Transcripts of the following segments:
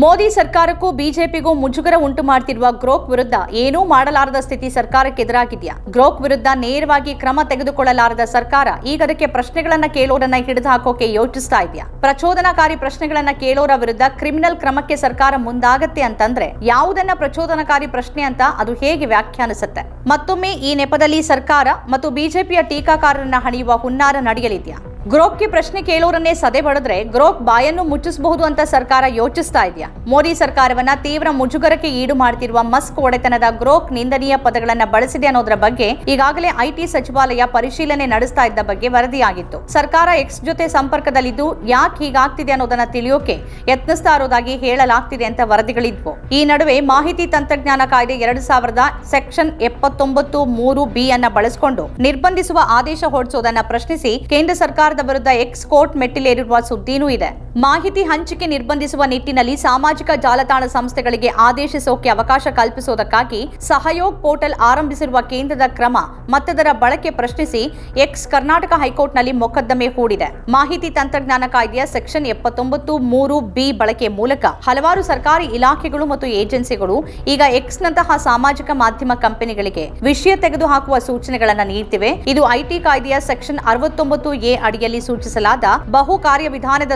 ಮೋದಿ ಸರ್ಕಾರಕ್ಕೂ ಬಿಜೆಪಿಗೂ ಮುಜುಗರ ಉಂಟು ಮಾಡ್ತಿರುವ ಗ್ರೋಕ್ ವಿರುದ್ಧ ಏನೂ ಮಾಡಲಾರದ ಸ್ಥಿತಿ ಸರ್ಕಾರಕ್ಕೆ ಎದುರಾಗಿದೆಯಾ? ಗ್ರೋಕ್ ವಿರುದ್ಧ ನೇರವಾಗಿ ಕ್ರಮ ತೆಗೆದುಕೊಳ್ಳಲಾರದ ಸರ್ಕಾರ ಈಗ ಅದಕ್ಕೆ ಪ್ರಶ್ನೆಗಳನ್ನ ಕೇಳೋರನ್ನ ಹಿಡಿದು ಹಾಕೋಕೆ ಯೋಚಿಸ್ತಾ ಇದೆಯಾ? ಪ್ರಚೋದನಕಾರಿ ಪ್ರಶ್ನೆಗಳನ್ನ ಕೇಳೋರ ವಿರುದ್ಧ ಕ್ರಿಮಿನಲ್ ಕ್ರಮಕ್ಕೆ ಸರ್ಕಾರ ಮುಂದಾಗತ್ತೆ ಅಂತಂದ್ರೆ ಯಾವುದನ್ನ ಪ್ರಚೋದನಕಾರಿ ಪ್ರಶ್ನೆ ಅಂತ ಅದು ಹೇಗೆ ವ್ಯಾಖ್ಯಾನಿಸುತ್ತೆ? ಮತ್ತೊಮ್ಮೆ ಈ ನೆಪದಲ್ಲಿ ಸರ್ಕಾರ ಮತ್ತು ಬಿಜೆಪಿಯ ಟೀಕಾಕಾರರನ್ನ ಹಣಿಯುವ ಹುನ್ನಾರ ನಡೆಯಲಿದೆಯಾ? ಗ್ರೋಕ್ಗೆ ಪ್ರಶ್ನೆ ಕೇಳೋರನ್ನೇ ಸದೆ ಬಡಿದ್ರೆ ಗ್ರೋಕ್ ಬಾಯನ್ನು ಮುಚ್ಚಿಸಬಹುದು ಅಂತ ಸರ್ಕಾರ ಯೋಚಿಸ್ತಾ ಇದೆಯಾ? ಮೋದಿ ಸರ್ಕಾರವನ್ನ ತೀವ್ರ ಮುಜುಗರಕ್ಕೆ ಈಡು ಮಾಡ್ತಿರುವ ಮಸ್ಕ್ ಒಡೆತನದ ಗ್ರೋಕ್ ನಿಂದನೀಯ ಪದಗಳನ್ನ ಬಳಸಿದೆ ಅನ್ನೋದರ ಬಗ್ಗೆ ಈಗಾಗಲೇ ಐಟಿ ಸಚಿವಾಲಯ ಪರಿಶೀಲನೆ ನಡೆಸ್ತಾ ಇದ್ದ ಬಗ್ಗೆ ವರದಿಯಾಗಿತ್ತು. ಸರ್ಕಾರ ಎಕ್ಸ್ ಜೊತೆ ಸಂಪರ್ಕದಲ್ಲಿದ್ದು ಯಾಕೆ ಹೀಗಾಗ್ತಿದೆ ಅನ್ನೋದನ್ನ ತಿಳಿಯೋಕೆ ಯತ್ನಿಸ್ತಾ ಇರೋದಾಗಿ ಹೇಳಲಾಗ್ತಿದೆ ಅಂತ ವರದಿಗಳಿದ್ವು. ಈ ನಡುವೆ ಮಾಹಿತಿ ತಂತ್ರಜ್ಞಾನ ಕಾಯ್ದೆ ಎರಡು ಸಾವಿರದ ಸೆಕ್ಷನ್ ಎಪ್ಪತ್ತೊಂಬತ್ತು ಮೂರು ಬಿ ಅನ್ನ ಬಳಸಿಕೊಂಡು ನಿರ್ಬಂಧಿಸುವ ಆದೇಶ ಹೊರಡಿಸೋದನ್ನ ಪ್ರಶ್ನಿಸಿ ಕೇಂದ್ರ ವಿರುದ್ಧ ಎಕ್ಸ್ ಕೋರ್ಟ್ ಮೆಟ್ಟಿಲೇರಿರುವ ಸುದ್ದಿನೂ ಇದೆ. ಮಾಹಿತಿ ಹಂಚಿಕೆ ನಿರ್ಬಂಧಿಸುವ ನಿಟ್ಟಿನಲ್ಲಿ ಸಾಮಾಜಿಕ ಜಾಲತಾಣ ಸಂಸ್ಥೆಗಳಿಗೆ ಆದೇಶಿಸೋಕೆ ಅವಕಾಶ ಕಲ್ಪಿಸುವುದಕ್ಕಾಗಿ ಸಹಯೋಗ್ ಪೋರ್ಟಲ್ ಆರಂಭಿಸಿರುವ ಕೇಂದ್ರದ ಕ್ರಮ ಮತ್ತದರ ಬಳಕೆ ಪ್ರಶ್ನಿಸಿ ಎಕ್ಸ್ ಕರ್ನಾಟಕ ಹೈಕೋರ್ಟ್ನಲ್ಲಿ ಮೊಕದ್ದಮೆ ಹೂಡಿದೆ. ಮಾಹಿತಿ ತಂತ್ರಜ್ಞಾನ ಕಾಯ್ದೆಯ ಸೆಕ್ಷನ್ ಎಪ್ಪತ್ತೊಂಬತ್ತು ಮೂರು ಬಿ ಬಳಕೆ ಮೂಲಕ ಹಲವಾರು ಸರ್ಕಾರಿ ಇಲಾಖೆಗಳು ಮತ್ತು ಏಜೆನ್ಸಿಗಳು ಈಗ ಎಕ್ಸ್ ನಂತಹ ಸಾಮಾಜಿಕ ಮಾಧ್ಯಮ ಕಂಪನಿಗಳಿಗೆ ವಿಷಯ ತೆಗೆದುಹಾಕುವ ಸೂಚನೆಗಳನ್ನು ನೀಡ್ತಿವೆ. ಇದು ಐಟಿ ಕಾಯ್ದೆಯ ಸೆಕ್ಷನ್ ಅರವತ್ತೊಂಬತ್ತು ಎ ಅಡಿಯಲ್ಲಿ ಸೂಚಿಸಲಾದ ಬಹು ಕಾರ್ಯವಿಧಾನದ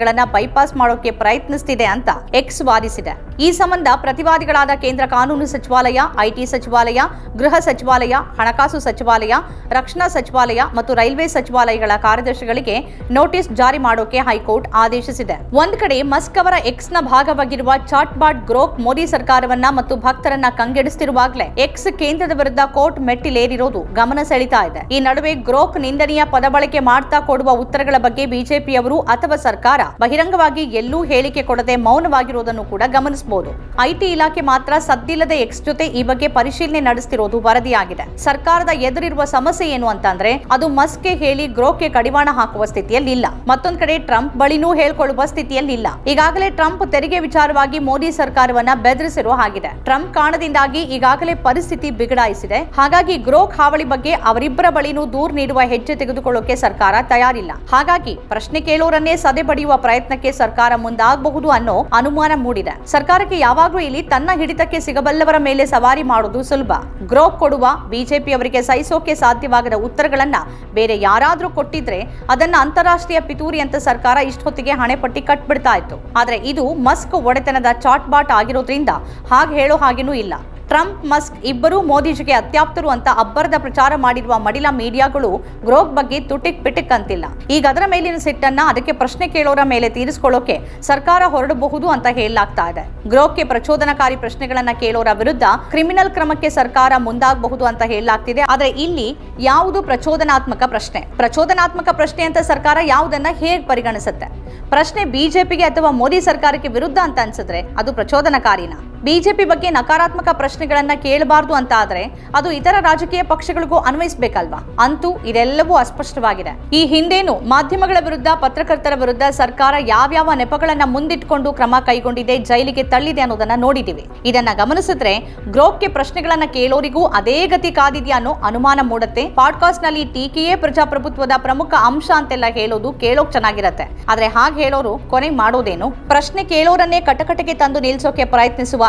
ಸುರಕ್ಷತೆಗಳನ್ನ ಬೈಪಾಸ್ ಮಾಡೋಕೆ ಪ್ರಯತ್ನಿಸುತ್ತಿದೆ ಅಂತ ಎಕ್ಸ್ ವಾದಿಸಿದೆ. ಈ ಸಂಬಂಧ ಪ್ರತಿವಾದಿಗಳಾದ ಕೇಂದ್ರ ಕಾನೂನು ಸಚಿವಾಲಯ ಐಟಿ ಸಚಿವಾಲಯ, ಗೃಹ ಸಚಿವಾಲಯ, ಹಣಕಾಸು ಸಚಿವಾಲಯ, ರಕ್ಷಣಾ ಸಚಿವಾಲಯ ಮತ್ತು ರೈಲ್ವೆ ಸಚಿವಾಲಯಗಳ ಕಾರ್ಯದರ್ಶಿಗಳಿಗೆ ನೋಟಿಸ್ ಜಾರಿ ಮಾಡೋಕೆ ಹೈಕೋರ್ಟ್ ಆದೇಶಿಸಿದೆ. ಒಂದ್ ಕಡೆ ಮಸ್ಕ್ ಅವರ ಎಕ್ಸ್ನ ಭಾಗವಾಗಿರುವ ಚಾಟ್ಬಾಟ್ ಗ್ರೋಕ್ ಮೋದಿ ಸರ್ಕಾರವನ್ನ ಮತ್ತು ಭಕ್ತರನ್ನ ಕಂಗೆಡಿಸುತ್ತಿರುವಾಗಲೇ ಎಕ್ಸ್ ಕೇಂದ್ರದ ವಿರುದ್ಧ ಕೋರ್ಟ್ ಮೆಟ್ಟಿಲೇರಿರೋದು ಗಮನ ಸೆಳೀತಾ ಇದೆ. ಈ ನಡುವೆ ಗ್ರೋಕ್ ನಿಂದನೀಯ ಪದ ಬಳಕೆ ಮಾಡ್ತಾ ಕೊಡುವ ಉತ್ತರಗಳ ಬಗ್ಗೆ ಬಿಜೆಪಿಯವರು ಅಥವಾ ಸರ್ಕಾರ ಬಹಿರಂಗವಾಗಿ ಎಲ್ಲೂ ಹೇಳಿಕೆ ಕೊಡದೆ ಮೌನವಾಗಿರುವುದನ್ನು ಕೂಡ ಗಮನಿಸಬಹುದು. ಐಟಿ ಇಲಾಖೆ ಮಾತ್ರ ಸದ್ದಿಲ್ಲದೆ ಎಕ್ಸ್ ಜೊತೆ ಈ ಬಗ್ಗೆ ಪರಿಶೀಲನೆ ನಡೆಸ್ತಿರೋದು ವರದಿಯಾಗಿದೆ. ಸರ್ಕಾರದ ಎದುರಿರುವ ಸಮಸ್ಯೆ ಏನು ಅಂತಂದ್ರೆ, ಅದು ಮಸ್ಕೆ ಹೇಳಿ ಗ್ರೋಕ್ಗೆ ಕಡಿವಾಣ ಹಾಕುವ ಸ್ಥಿತಿಯಲ್ಲಿ ಇಲ್ಲ ಮತ್ತೊಂದ್ ಕಡೆ ಟ್ರಂಪ್ ಬಳಿನೂ ಹೇಳ್ಕೊಳ್ಳುವ ಸ್ಥಿತಿಯಲ್ಲಿ ಇಲ್ಲ ಈಗಾಗಲೇ ಟ್ರಂಪ್ ತೆರಿಗೆ ವಿಚಾರವಾಗಿ ಮೋದಿ ಸರ್ಕಾರವನ್ನ ಬೆದರಿಸಿರೋ ಹಾಗಿದೆ. ಟ್ರಂಪ್ ಕಾರಣದಿಂದಾಗಿ ಈಗಾಗಲೇ ಪರಿಸ್ಥಿತಿ ಬಿಗಡಾಯಿಸಿದೆ. ಹಾಗಾಗಿ ಗ್ರೋಕ್ ಹಾವಳಿ ಬಗ್ಗೆ ಅವರಿಬ್ಬರ ಬಳಿನೂ ದೂರ್ ನೀಡುವ ಹೆಜ್ಜೆ ತೆಗೆದುಕೊಳ್ಳೋಕೆ ಸರ್ಕಾರ ತಯಾರಿಲ್ಲ. ಹಾಗಾಗಿ ಪ್ರಶ್ನೆ ಕೇಳೋರನ್ನೇ ಸದೆ ಪ್ರಯತ್ನಕ್ಕೆ ಸರ್ಕಾರ ಮುಂದಾಗಬಹುದು ಅನ್ನೋ ಅನುಮಾನ ಮೂಡಿದೆ. ಸರ್ಕಾರಕ್ಕೆ ಯಾವಾಗಲೂ ಇಲ್ಲಿ ತನ್ನ ಹಿಡಿತಕ್ಕೆ ಸಿಗಬಲ್ಲವರ ಮೇಲೆ ಸವಾರಿ ಮಾಡೋದು ಸುಲಭ. ಗ್ರೋಪ್ ಕೊಡುವ ಬಿಜೆಪಿ ಅವರಿಗೆ ಸಹಿಸೋಕೆ ಸಾಧ್ಯವಾಗದ ಉತ್ತರಗಳನ್ನ ಬೇರೆ ಯಾರಾದ್ರೂ ಕೊಟ್ಟಿದ್ರೆ ಅದನ್ನ ಅಂತಾರಾಷ್ಟ್ರೀಯ ಪಿತೂರಿ ಅಂತ ಸರ್ಕಾರ ಇಷ್ಟೊತ್ತಿಗೆ ಹಣೆಪಟ್ಟಿ ಕಟ್ಬಿಡ್ತಾ ಇತ್ತು. ಆದ್ರೆ ಇದು ಮಸ್ಕ್ ಒಡೆತನದ ಚಾಟ್ ಬಾಟ್ ಆಗಿರೋದ್ರಿಂದ ಹಾಗೆ ಹೇಳೋ ಹಾಗೇನೂ ಇಲ್ಲ. ಟ್ರಂಪ್, ಮಸ್ಕ್ ಇಬ್ಬರೂ ಮೋದಿಜಿಗೆ ಅತ್ಯಾಪ್ತರು ಅಂತ ಅಬ್ಬರದ ಪ್ರಚಾರ ಮಾಡಿರುವ ಮಡಿಲ ಮೀಡಿಯಾಗಳು ಗ್ರೋಕ್ ಬಗ್ಗೆ ತುಟಿಕ್ ಪಿಟಿಕ್ ಅಂತಿಲ್ಲ. ಈಗ ಅದರ ಮೇಲಿನ ಸಿಟ್ಟನ್ನ ಅದಕ್ಕೆ ಪ್ರಶ್ನೆ ಕೇಳೋರ ಮೇಲೆ ತೀರಿಸಿಕೊಳ್ಳೋಕೆ ಸರ್ಕಾರ ಹೊರಡಬಹುದು ಅಂತ ಹೇಳಲಾಗ್ತಾ ಇದೆ. ಗ್ರೋಕ್ಗೆ ಪ್ರಚೋದನಕಾರಿ ಪ್ರಶ್ನೆಗಳನ್ನ ಕೇಳೋರ ವಿರುದ್ಧ ಕ್ರಿಮಿನಲ್ ಕ್ರಮಕ್ಕೆ ಸರ್ಕಾರ ಮುಂದಾಗಬಹುದು ಅಂತ ಹೇಳಲಾಗ್ತಿದೆ. ಆದರೆ ಇಲ್ಲಿ ಯಾವುದು ಪ್ರಚೋದನಾತ್ಮಕ ಪ್ರಶ್ನೆ? ಪ್ರಚೋದನಾತ್ಮಕ ಪ್ರಶ್ನೆ ಅಂತ ಸರ್ಕಾರ ಯಾವುದನ್ನ ಹೇಗೆ ಪರಿಗಣಿಸುತ್ತೆ? ಪ್ರಶ್ನೆ ಬಿಜೆಪಿಗೆ ಅಥವಾ ಮೋದಿ ಸರ್ಕಾರಕ್ಕೆ ವಿರುದ್ಧ ಅಂತ ಅನ್ಸಿದ್ರೆ ಅದು ಪ್ರಚೋದನಕಾರಿನ? ಬಿಜೆಪಿ ಬಗ್ಗೆ ನಕಾರಾತ್ಮಕ ಪ್ರಶ್ನೆಗಳನ್ನ ಕೇಳಬಾರದು ಅಂತ ಆದರೆ ಅದು ಇತರ ರಾಜಕೀಯ ಪಕ್ಷಗಳಿಗೂ ಅನ್ವಯಿಸಬೇಕಲ್ವಾ? ಅಂತೂ ಇದೆಲ್ಲವೂ ಅಸ್ಪಷ್ಟವಾಗಿದೆ. ಈ ಹಿಂದೇನು ಮಾಧ್ಯಮಗಳ ವಿರುದ್ಧ, ಪತ್ರಕರ್ತರ ವಿರುದ್ಧ ಸರ್ಕಾರ ಯಾವ್ಯಾವ ನೆಪಗಳನ್ನ ಮುಂದಿಟ್ಕೊಂಡು ಕ್ರಮ ಕೈಗೊಂಡಿದೆ, ಜೈಲಿಗೆ ತಳ್ಳಿದೆ ಅನ್ನೋದನ್ನ ನೋಡಿದೀವಿ ಇದನ್ನ ಗಮನಿಸಿದ್ರೆ ಗ್ರೋಕ್ಗೆ ಪ್ರಶ್ನೆಗಳನ್ನ ಕೇಳೋರಿಗೂ ಅದೇ ಗತಿ ಕಾದಿದೆಯಾ ಅನ್ನೋ ಅನುಮಾನ ಮೂಡುತ್ತೆ. ಪಾಡ್ಕಾಸ್ಟ್ನಲ್ಲಿ ಟೀಕೆಯೇ ಪ್ರಜಾಪ್ರಭುತ್ವದ ಪ್ರಮುಖ ಅಂಶ ಅಂತೆಲ್ಲ ಹೇಳೋದು ಕೇಳೋಕ್ ಚೆನ್ನಾಗಿರತ್ತೆ. ಆದ್ರೆ ಹಾಗೆ ಹೇಳೋರು ಕೊನೆ ಮಾಡೋದೇನು? ಪ್ರಶ್ನೆ ಕೇಳೋರನ್ನೇ ಕಟಕಟೆಗೆ ತಂದು ನಿಲ್ಸೋಕೆ ಪ್ರಯತ್ನಿಸುವ